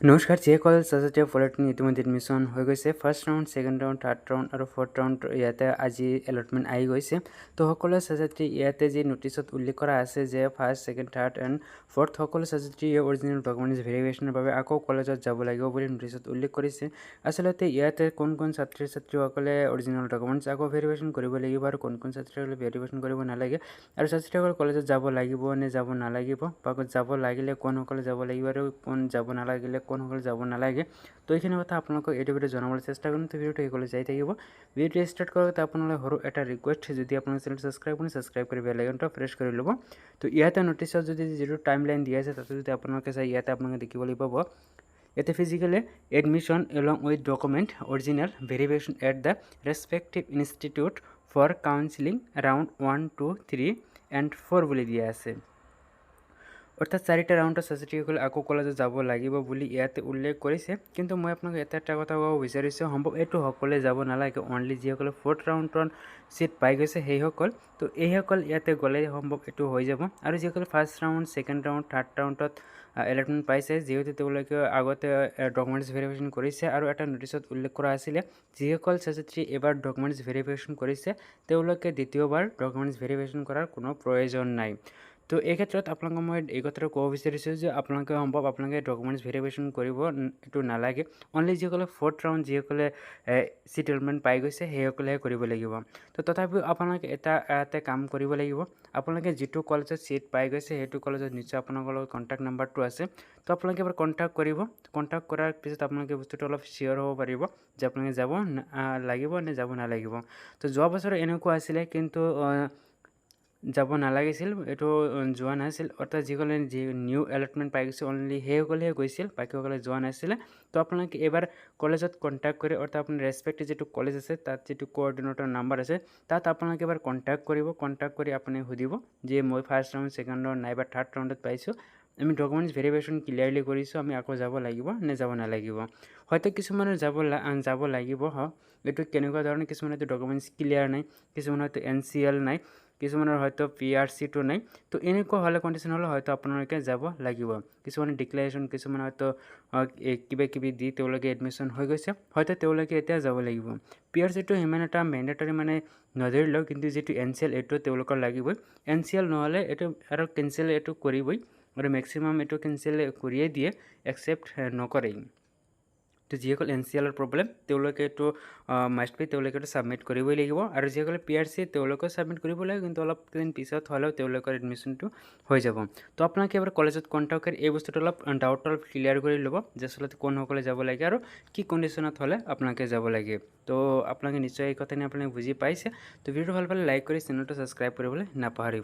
নমস্কাৰ society of polytechnic ইতিমধ্যে admission হৈ গৈছে। First round second round third round আৰু ফ'ৰ্থ ৰাউণ্ড ইয়াতে আজি এলটমেণ্ট আহি গৈছে। তো সকলো ছ'চাইটি ইয়াতে যি নটিচত উল্লেখ কৰা আছে যে first second third and fourth সকলো ছ'চাইটি অৰিজিনেল ডকুমেণ্টছ ভেৰিফিকেশ্যনৰ বাবে আকৌ কলেজত যাব লাগিব বুলি নটিচত উল্লেখ কৰিছে। আচলতে ইয়াতে কোন কোন ছাত্ৰ ছাত্ৰীসকলে অৰিজিনেল ডকুমেণ্টছ আকৌ ভেৰিফিকেশ্যন কৰিব লাগিব আৰু কোন কোন ছাত্ৰীসকলে ভেৰিফিকেশ্যন কৰিব নালাগে আৰু ছাত্ৰীসকল কলেজত যাব লাগিব নে যাব নালাগিব বা যাব লাগিলে কোনসকলে যাব লাগিব আৰু কোন যাব নালাগিলে কোনসকলে যাব নালাগে। তো এইখিনি কথা আপোনালোকক এইটো ভিডিঅ' জনাবলৈ চেষ্টা কৰিম। তো ভিডিঅ'টো সকলো যাই থাকিব। ভিডিঅ'টো ষ্টাৰ্ট কৰোঁতে আপোনালোকে সৰু এটা ৰিকুৱেষ্ট যদি আপোনাৰ চেনেল ছাবস্ক্ৰাইব কৰি ছাবস্ক্ৰাইব কৰি বেল আইকনটো প্ৰেছ কৰি ল'ব। তো ইয়াতে নটিচত যদি যিটো টাইম লাইন দিয়া আছে তাতে যদি আপোনালোকে চাই ইয়াতে আপোনালোকে দেখিবলৈ পাব। ইয়াতে physically admission along with document original verification at the respective institute for counselling round one two three and four বুলি দিয়া আছে। অৰ্থাৎ চাৰিটা ৰাউণ্ডত ছ'চাইটিসকলে আকৌ কলেজত যাব লাগিব বুলি ইয়াতে উল্লেখ কৰিছে। কিন্তু মই আপোনাক এটা এটা কথা ক'ব বিচাৰিছোঁ সম্ভৱ এইটো সকলোৱে যাব নালাগে অনলি যিসকলে ফ'ৰ্থ ৰাউণ্ডত ছিট পাই গৈছে সেইসকল। তো এইসকল ইয়াতে গ'লে সম্ভৱ এইটো হৈ যাব। আৰু যিসকলে first round second round third ৰাউণ্ডত এলটমেণ্ট পাইছে যিহেতু তেওঁলোকে আগতে ডকুমেণ্টছ ভেৰিফিকেশ্যন কৰিছে। আৰু এটা নটিচত উল্লেখ কৰা আছিলে যিসকল ছ'চাইটি এইবাৰ ডকুমেণ্টছ ভেৰিফিকেশ্যন কৰিছে তেওঁলোকে দ্বিতীয়বাৰ ডকুমেণ্টছ ভেৰিফিকেশ্যন কৰাৰ কোনো প্ৰয়োজন নাই। তো এই ক্ষেত্ৰত আপোনালোকক মই এই কথাটো ক'ব বিচাৰিছোঁ যে আপোনালোকে সম্ভৱ আপোনালোকে ডকুমেণ্টছ ভেৰিফিকেশ্যন কৰিব এইটো নালাগে। অনলি যিসকলে ফ'ৰ্থ ৰাউণ্ড যিসকলে ছিটেলমেণ্ট পাই গৈছে সেইসকলেহে কৰিব লাগিব। তো তথাপিও আপোনালোকে এটা এটা কাম কৰিব লাগিব। আপোনালোকে যিটো কলেজত ছিট পাই গৈছে সেইটো কলেজত নিশ্চয় আপোনালোকৰ লগত কণ্টেক্ট নাম্বাৰটো আছে। তো আপোনালোকে এবাৰ কণ্টেক্ট কৰিব। কণ্টেক্ট কৰাৰ পিছত আপোনালোকে বস্তুটো অলপ চিয়'ৰ হ'ব পাৰিব যে আপোনালোকে যাব লাগিব নে যাব নালাগিব। তো যোৱা বছৰ এনেকুৱা আছিলে কিন্তু যাব নালাগিছিল এইটো যোৱা নাছিল। অৰ্থাৎ যিসকলে যি নিউ এলটমেণ্ট পাই গৈছে অনলি সেইসকলেহে গৈছিল বাকীসকলে যোৱা নাছিলে। তো আপোনালোকে এইবাৰ কলেজত কণ্টেক্ট কৰি অৰ্থাৎ আপোনাৰ ৰেচপেক্ট যিটো কলেজ আছে তাত যিটো কোঅৰ্ডিনেটৰ নাম্বাৰ আছে তাত আপোনালোকে এবাৰ কণ্টেক্ট কৰিব। কণ্টেক্ট কৰি আপুনি সুধিব যে মই ফাৰ্ষ্ট ৰাউণ্ড ছেকেণ্ড ৰাউণ্ড নাইবা থাৰ্ড ৰাউণ্ডত পাইছোঁ। আমি ডকুমেণ্টছ ভেৰিফিকেশ্যন ক্লিয়াৰলি কৰিছোঁ আমি আকৌ যাব লাগিব নে যাব নালাগিব? হয়তো কিছুমানৰ যাব যাব লাগিব হওক এইটো কেনেকুৱা ধৰণৰ কিছুমানেতো ডকুমেণ্টছ ক্লিয়াৰ নাই কিছুমানৰ হয়তো এন চি এল নাই কিছুমানৰ হয়তো পি আৰ চিটো নাই। তো এনেকুৱা হ'লে কণ্ডিশ্যন হ'লে হয়তো আপোনালোকে যাব লাগিব। কিছুমানে ডিক্লেৰেশ্যন কিছুমানে হয়তো কিবা কিবি দি তেওঁলোকে এডমিশ্যন হৈ গৈছে। হয়তো তেওঁলোকে এতিয়া যাব লাগিব। পি আৰ চিটো সিমান এটা মেণ্ডেটৰী মানে নধৰিলেও কিন্তু যিটো এন চি এল এইটো তেওঁলোকৰ লাগিবই। এন চি এল নহ'লে এইটো আৰু কেঞ্চেল এইটো কৰিবই। আৰু মেক্সিমাম এইটো কেঞ্চেল কৰিয়ে দিয়ে একচেপ্ট নকৰেই তো যিসকল এন চি এলৰ প্ৰব্লেম তেওঁলোকে এইটো মাষ্ট বি তেওঁলোকে এইটো ছাবমিট কৰিবই লাগিব আৰু যিসকলে পি আৰ চি তেওঁলোকেও ছাবমিট কৰিব লাগে কিন্তু অলপ দিন পিছত হ'লেও তেওঁলোকৰ এডমিশ্যনটো হৈ যাব তো আপোনালোকে এবাৰ কলেজত কণ্টেক্ট কৰি এই বস্তুটো অলপ ডাউট অলপ ক্লিয়াৰ কৰি ল'ব যে আচলতে কোনসকলে যাব লাগে আৰু কি কণ্ডিশ্যনত হ'লে আপোনালোকে যাব লাগে তো আপোনালোকে নিশ্চয় এই কথাখিনি আপোনালোকে বুজি পাইছে তো ভিডিঅ'টো ভাল পালে লাইক কৰি চেনেলটো ছাবস্ক্ৰাইব কৰিবলৈ নাপাহৰিব